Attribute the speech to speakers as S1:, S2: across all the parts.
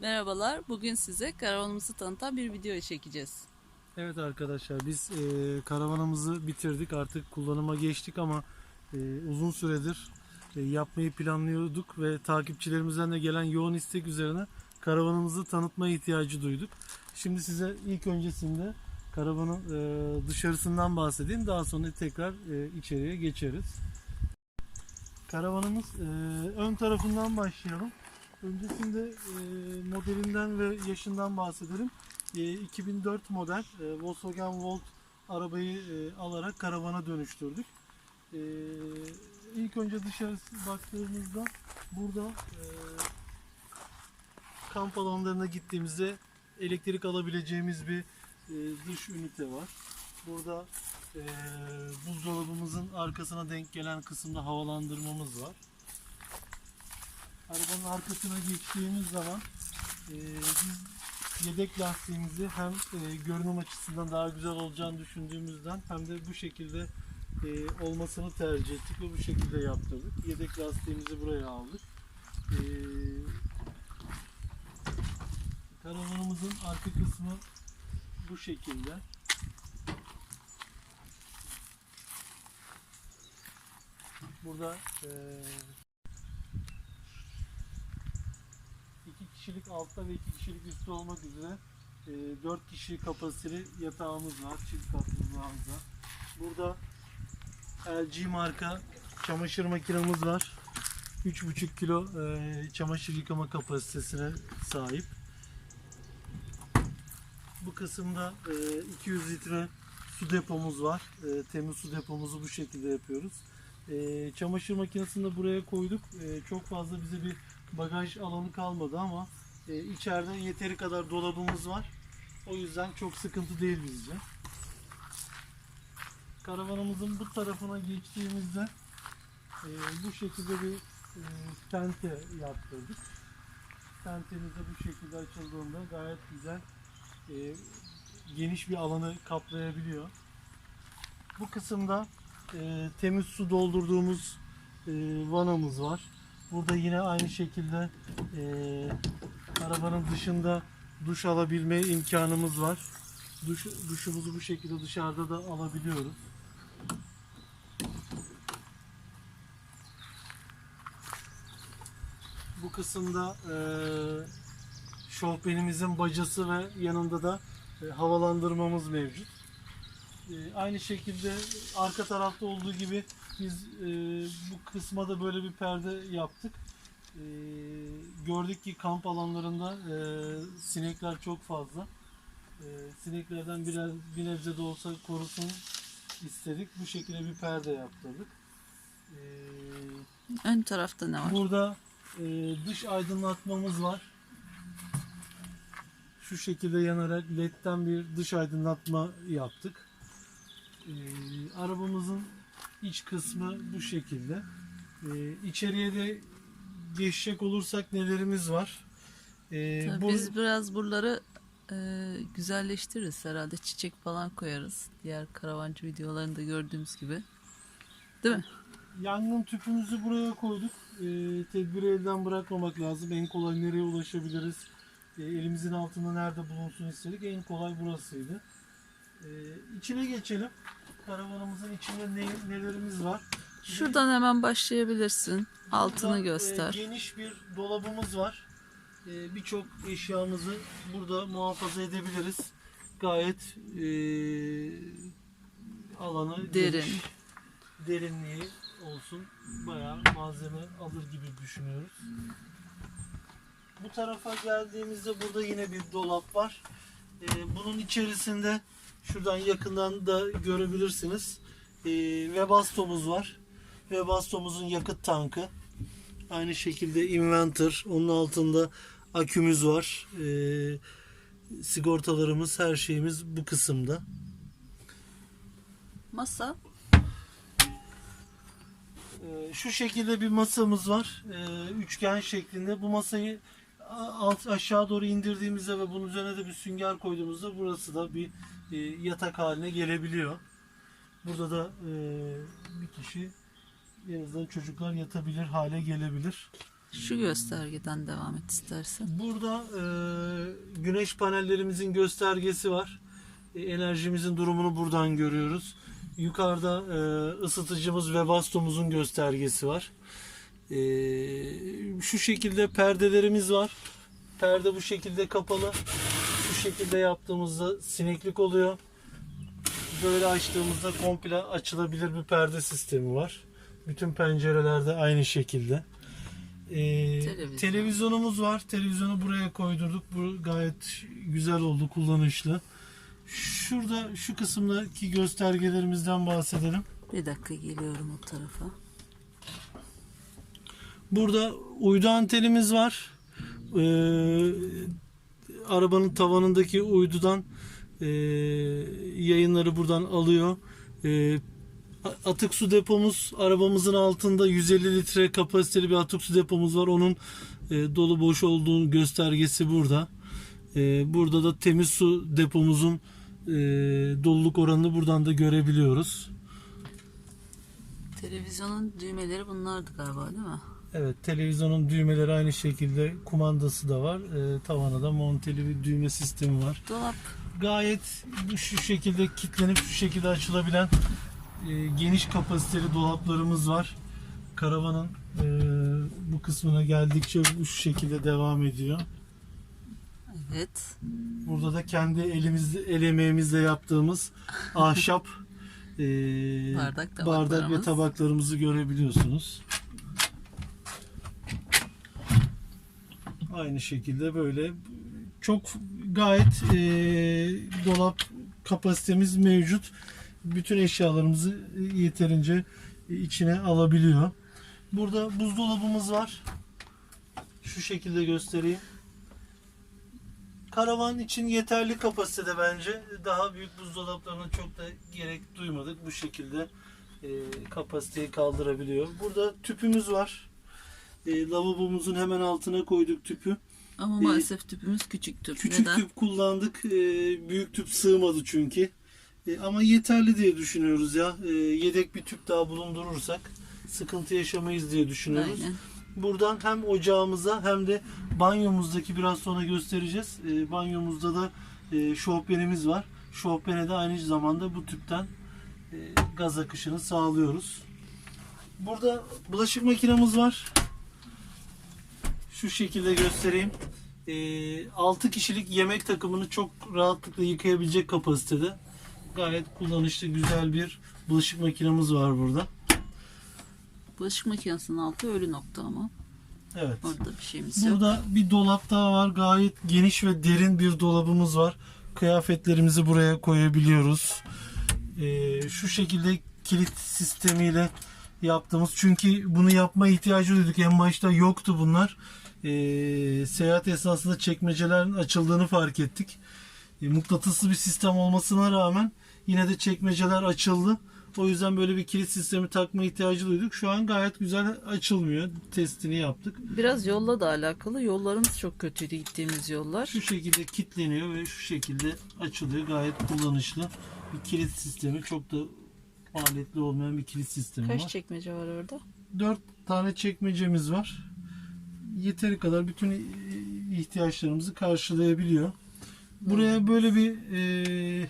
S1: Merhabalar. Bugün size karavanımızı tanıtan bir video çekeceğiz.
S2: Evet arkadaşlar biz e, karavanımızı bitirdik artık kullanıma geçtik ama e, uzun süredir e, yapmayı planlıyorduk ve takipçilerimizden de gelen yoğun istek üzerine karavanımızı tanıtma ihtiyacı duyduk. Şimdi size ilk öncesinde karavanın e, dışarısından bahsedeyim daha sonra tekrar e, içeriye geçeriz. Karavanımız e, ön tarafından başlayalım. Öncesinde e, modelinden ve yaşından bahsedelim. E, 2004 model e, Volkswagen Volt arabayı e, alarak karavana dönüştürdük. E, ilk önce dışarısı baktığımızda burada e, kamp alanlarına gittiğimizde elektrik alabileceğimiz bir e, dış ünite var. Burada e, buzdolabımızın arkasına denk gelen kısımda havalandırmamız var. Arabanın arkasına geçtiğimiz zaman e, biz yedek lastiğimizi hem e, görünüm açısından daha güzel olacağını düşündüğümüzden hem de bu şekilde e, olmasını tercih ettik ve bu şekilde yaptırdık. Yedek lastiğimizi buraya aldık. E, karavanımızın arka kısmı bu şekilde. Burada e, iki kişilik altta ve iki kişilik üstte olmak üzere e, 4 kişi kapasiteli yatağımız var. Çift katlılığımız var. Burada LG marka çamaşır makinamız var. 3,5 kilo e, çamaşır yıkama kapasitesine sahip. Bu kısımda e, 200 litre su depomuz var. E, temiz su depomuzu bu şekilde yapıyoruz. E, çamaşır makinesini de buraya koyduk. E, çok fazla bize bir bagaj alanı kalmadı ama e, içeride yeteri kadar dolabımız var. O yüzden çok sıkıntı değil bizce. Karavanımızın bu tarafına geçtiğimizde e, bu şekilde bir e, tente yaptırdık. Tentemiz de bu şekilde açıldığında gayet güzel e, geniş bir alanı kaplayabiliyor. Bu kısımda e, temiz su doldurduğumuz e, vanamız var. Burada yine aynı şekilde e, arabanın dışında duş alabilme imkanımız var. Duş, duşumuzu bu şekilde dışarıda da alabiliyoruz. Bu kısımda e, şofbenimizin bacası ve yanında da e, havalandırmamız mevcut. E, aynı şekilde arka tarafta olduğu gibi biz e, bu kısma da böyle bir perde yaptık. E, gördük ki kamp alanlarında e, sinekler çok fazla. E, sineklerden biraz bir nebze de olsa korusun istedik. Bu şekilde bir perde yaptırdık. E,
S1: Ön tarafta ne var?
S2: Burada e, dış aydınlatmamız var. Şu şekilde yanarak ledden bir dış aydınlatma yaptık. E, arabamızın iç kısmı bu şekilde. E, içeriye de geçecek olursak nelerimiz var? E,
S1: Tabii
S2: bu-
S1: Biz biraz buraları e, güzelleştiririz herhalde. Çiçek falan koyarız. Diğer karavancı videolarında gördüğümüz gibi. Değil mi?
S2: Yangın tüpümüzü buraya koyduk. E, tedbiri elden bırakmamak lazım. En kolay nereye ulaşabiliriz? E, elimizin altında nerede bulunsun istedik. En kolay burasıydı. E, içine geçelim. Karavanımızın içinde ne, nelerimiz var?
S1: Şuradan hemen başlayabilirsin. Altını
S2: Burada, e,
S1: göster.
S2: geniş bir dolabımız var. E, Birçok eşyamızı burada muhafaza edebiliriz. Gayet e, alanı
S1: Derin.
S2: geniş, derinliği olsun. Bayağı malzeme alır gibi düşünüyoruz. Bu tarafa geldiğimizde burada yine bir dolap var. E, bunun içerisinde şuradan yakından da görebilirsiniz. E, Webasto'muz var. Webasto'muzun yakıt tankı. Aynı şekilde inventor. Onun altında akümüz var. Ee, sigortalarımız, her şeyimiz bu kısımda.
S1: Masa.
S2: Ee, şu şekilde bir masamız var. Ee, üçgen şeklinde. Bu masayı alt aşağı doğru indirdiğimizde ve bunun üzerine de bir sünger koyduğumuzda burası da bir e, yatak haline gelebiliyor. Burada da e, bir kişi en azından çocuklar yatabilir hale gelebilir.
S1: Şu göstergeden devam et istersen.
S2: Burada e, güneş panellerimizin göstergesi var. E, enerjimizin durumunu buradan görüyoruz. Yukarıda e, ısıtıcımız ve bastomuzun göstergesi var. E, şu şekilde perdelerimiz var. Perde bu şekilde kapalı. Şu şekilde yaptığımızda sineklik oluyor. Böyle açtığımızda komple açılabilir bir perde sistemi var. Bütün pencerelerde aynı şekilde. Ee,
S1: Televizyon.
S2: televizyonumuz var. Televizyonu buraya koydurduk. Bu gayet güzel oldu, kullanışlı. Şurada şu kısımdaki göstergelerimizden bahsedelim.
S1: Bir dakika geliyorum o tarafa.
S2: Burada uydu antenimiz var. Ee, arabanın tavanındaki uydudan e, yayınları buradan alıyor. A- atık su depomuz arabamızın altında 150 litre kapasiteli bir atık su depomuz var. Onun e, dolu boş olduğu göstergesi burada. Ee, burada da temiz su depomuzun e, doluluk oranını buradan da görebiliyoruz.
S1: Televizyonun düğmeleri bunlardı galiba değil mi?
S2: Evet televizyonun düğmeleri aynı şekilde kumandası da var. Ee, tavana da monteli bir düğme sistemi var.
S1: Dolap.
S2: Gayet şu şekilde kilitlenip şu şekilde açılabilen e, geniş kapasiteli dolaplarımız var. Karavanın e, bu kısmına geldikçe bu şu şekilde devam ediyor.
S1: Evet.
S2: Burada da kendi elimizle, el emeğimizle yaptığımız ahşap e,
S1: Bardak,
S2: bardak ve
S1: tabaklarımız.
S2: tabaklarımızı görebiliyorsunuz. Aynı şekilde böyle çok gayet e, dolap kapasitemiz mevcut. Bütün eşyalarımızı yeterince içine alabiliyor. Burada buzdolabımız var. Şu şekilde göstereyim. Karavan için yeterli kapasitede bence. Daha büyük buzdolaplarına çok da gerek duymadık. Bu şekilde e, kapasiteyi kaldırabiliyor. Burada tüpümüz var. E, lavabomuzun hemen altına koyduk tüpü.
S1: Ama
S2: Ee,
S1: maalesef tüpümüz küçük tüp.
S2: Küçük
S1: Neden?
S2: tüp kullandık. E, büyük tüp sığmadı çünkü. E, ama yeterli diye düşünüyoruz ya. E, yedek bir tüp daha bulundurursak sıkıntı yaşamayız diye düşünüyoruz.
S1: Aynen.
S2: Buradan hem ocağımıza hem de banyomuzdaki biraz sonra göstereceğiz. E, banyomuzda da e, şofbenimiz var. Şofbene de aynı zamanda bu tüpten e, gaz akışını sağlıyoruz. Burada bulaşık makinamız var. Şu şekilde göstereyim. E, 6 kişilik yemek takımını çok rahatlıkla yıkayabilecek kapasitede. Gayet kullanışlı güzel bir bulaşık makinamız var burada.
S1: Bulaşık makinesinin altı ölü nokta ama.
S2: Evet.
S1: Orada bir şeyimiz yok.
S2: Burada bir dolap daha var. Gayet geniş ve derin bir dolabımız var. Kıyafetlerimizi buraya koyabiliyoruz. Ee, şu şekilde kilit sistemiyle yaptığımız. Çünkü bunu yapma ihtiyacı duyduk. En başta yoktu bunlar. Ee, seyahat esnasında çekmecelerin açıldığını fark ettik. Ee, mıknatıslı bir sistem olmasına rağmen yine de çekmeceler açıldı. O yüzden böyle bir kilit sistemi takma ihtiyacı duyduk. Şu an gayet güzel açılmıyor. Testini yaptık.
S1: Biraz yolla da alakalı. Yollarımız çok kötüydü gittiğimiz yollar.
S2: Şu şekilde kilitleniyor ve şu şekilde açılıyor. Gayet kullanışlı bir kilit sistemi. Çok da maliyetli olmayan bir kilit sistemi
S1: Kaç
S2: var.
S1: çekmece var orada?
S2: 4 tane çekmecemiz var. Yeteri kadar bütün ihtiyaçlarımızı karşılayabiliyor. Buraya böyle bir e,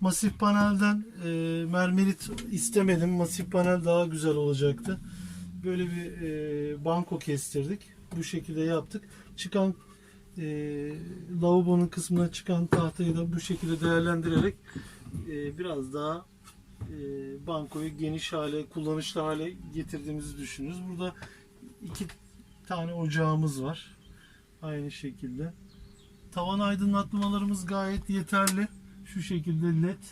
S2: masif panelden e, mermerit istemedim. Masif panel daha güzel olacaktı. Böyle bir e, banko kestirdik. Bu şekilde yaptık. Çıkan e, lavabonun kısmına çıkan tahtayı da bu şekilde değerlendirerek e, biraz daha e, bankoyu geniş hale, kullanışlı hale getirdiğimizi düşünüyoruz. Burada iki tane ocağımız var. Aynı şekilde. Tavan aydınlatmalarımız gayet yeterli. Şu şekilde led.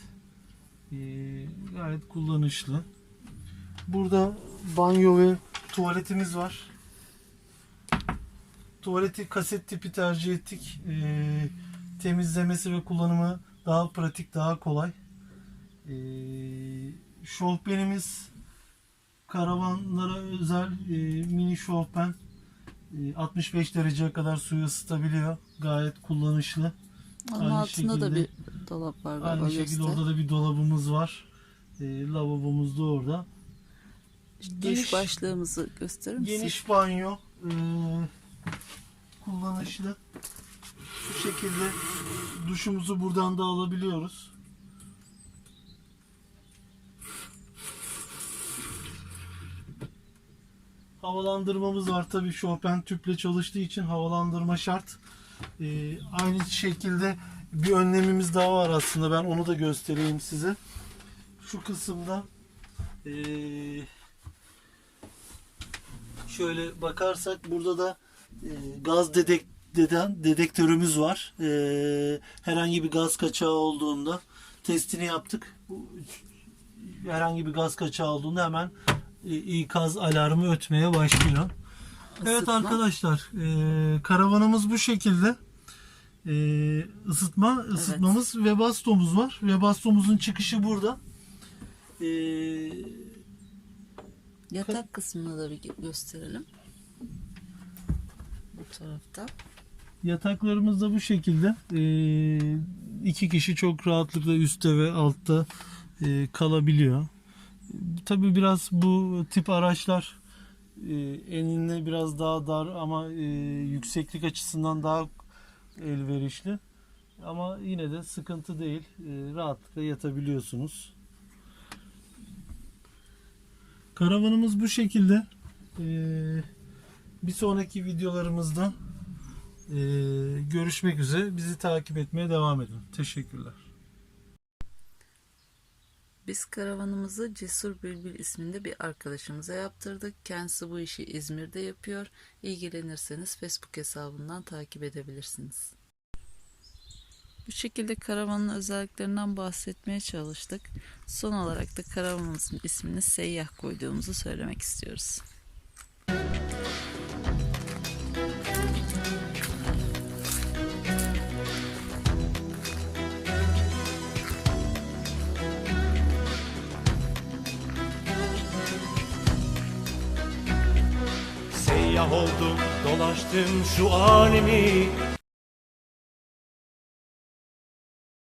S2: E, gayet kullanışlı. Burada banyo ve tuvaletimiz var. Tuvaleti kaset tipi tercih ettik. E, temizlemesi ve kullanımı daha pratik, daha kolay. E, şofbenimiz karavanlara özel e, mini şofben. E, 65 dereceye kadar suyu ısıtabiliyor. Gayet kullanışlı.
S1: Onun
S2: Aynı
S1: altında da bir
S2: şekilde-
S1: dolap var.
S2: Aynı şekilde
S1: göster.
S2: orada da bir dolabımız var. E, lavabomuz da orada.
S1: Duş başlığımızı gösterir misin?
S2: Geniş banyo. e, kullanışlı. Bu şekilde duşumuzu buradan da alabiliyoruz. Havalandırmamız var tabii Chopin tüple çalıştığı için havalandırma şart. Ee, aynı şekilde bir önlemimiz daha var aslında ben onu da göstereyim size. Şu kısımda ee, şöyle bakarsak burada da ee, gaz dedek deden dedektörümüz var. Ee, herhangi bir gaz kaçağı olduğunda testini yaptık. Bu herhangi bir gaz kaçağı olduğunda hemen e, ikaz alarmı ötmeye başlıyor. Evet
S1: Isıtma.
S2: arkadaşlar, e, karavanımız bu şekilde. E, ısıtma, ısıtmamız ve bastomuz var. Ve bastomuzun çıkışı burada. E,
S1: Yatak kısmını da bir gösterelim. Bu tarafta.
S2: Yataklarımız da bu şekilde. Ee, iki kişi çok rahatlıkla üstte ve altta e, kalabiliyor. Tabii biraz bu tip araçlar e, enine biraz daha dar ama e, yükseklik açısından daha elverişli. Ama yine de sıkıntı değil. E, rahatlıkla yatabiliyorsunuz. Karavanımız bu şekilde. Ee, bir sonraki videolarımızda görüşmek üzere. Bizi takip etmeye devam edin. Teşekkürler.
S1: Biz karavanımızı Cesur Bülbül isminde bir arkadaşımıza yaptırdık. Kendisi bu işi İzmir'de yapıyor. İlgilenirseniz Facebook hesabından takip edebilirsiniz. Bu şekilde karavanın özelliklerinden bahsetmeye çalıştık. Son olarak da karavanımızın ismini Seyyah koyduğumuzu söylemek istiyoruz.
S3: Oldum dolaştım şu alemi